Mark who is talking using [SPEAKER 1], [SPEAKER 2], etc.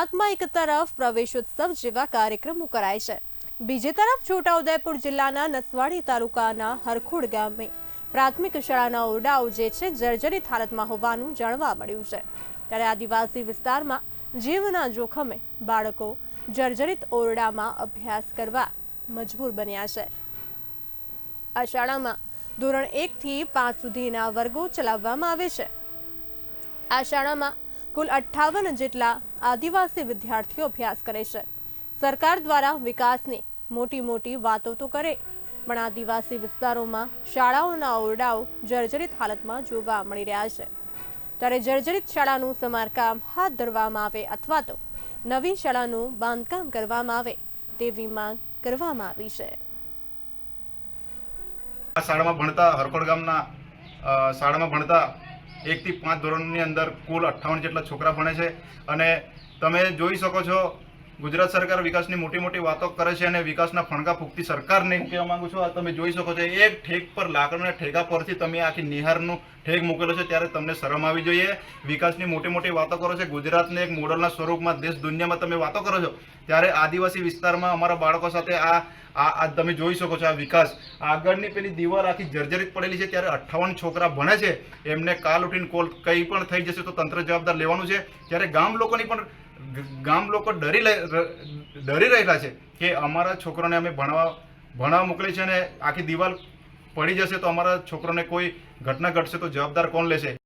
[SPEAKER 1] ગુજરાતમાં એક તરફ પ્રવેશોત્સવ જેવા કાર્યક્રમો કરાય છે. બીજી તરફ છોટાઉદેપુર જિલ્લાના નસવાડી તાલુકાના હરખોડ ગામે પ્રાથમિક શાળાના ઓરડાઓ જે છે જર્જરિત હાલતમાં હોવાનું જાણવા મળ્યું છે. ત્યારે આદિવાસી વિસ્તારમાં જીવના જોખમે બાળકો જર્જરિત ઓરડામાં અભ્યાસ કરવા મજબૂર બન્યા છે. આ શાળામાં ધોરણ એકથી પાંચ સુધીના વર્ગો ચલાવવામાં આવે છે. આ શાળામાં કુલ અઠ્ઠાવન જેટલા આદિવાસી વિદ્યાર્થીઓ અભ્યાસ કરે છે. સરકાર દ્વારા વિકાસની મોટી મોટી વાતો તો કરે, પણ આદિવાસી વિસ્તારોમાં શાળાઓના ઓરડાઓ જર્જરિત હાલતમાં જોવા મળી રહ્યા છે. ત્યારે જર્જરિત શાળાનું સમારકામ હાથ ધરવામાં આવે અથવા તો નવી શાળાનું બાંધકામ કરવામાં આવે તેવી માંગ કરવામાં આવી છે.
[SPEAKER 2] આ શાળામાં ભણતા હરકોડ ગામના શાળામાં ભણતા એકથી પાંચ ધોરણની અંદર કુલ અઠ્ઠાવન જેટલા છોકરા ભણે છે. અને તમે જોઈ શકો છો ગુજરાત સરકાર વિકાસની મોટી મોટી વાતો કરે છે અને વિકાસના ફણગા ફૂંકતી સરકારને હું કહેવા માંગુ છું, આ તમે જોઈ શકો છો, એક ઠેક પર લાકડાના ઠેકા પરથી તમે આખી નિહારનું ઠેક મૂકેલો છે, ત્યારે તમને શરમ આવી જોઈએ. વિકાસની મોટી મોટી વાતો કરો છો, ગુજરાતને એક મોડલના સ્વરૂપમાં દેશ દુનિયામાં તમે વાતો કરો છો, ત્યારે આદિવાસી વિસ્તારમાં અમારા બાળકો સાથે આ આ આ તમે જોઈ શકો છો આ વિકાસ. આગળની પેલી દિવાલ આખી જર્જરિત પડેલી છે, ત્યારે અઠ્ઠાવન છોકરા ભણે છે, એમને કાલ ઉઠીને કોલ કંઈ પણ થઈ જશે તો તંત્ર જવાબદાર લેવાનું છે, ત્યારે ગામ લોકોની પણ ગામ લોકો ડરી ડરી રહેલા છે કે અમારા છોકરાને અમે ભણવા ભણવા મોકલી છે અને આખી દિવાલ પડી જશે તો અમારા છોકરાને કોઈ ઘટના ઘટશે તો જવાબદાર કોણ લેશે?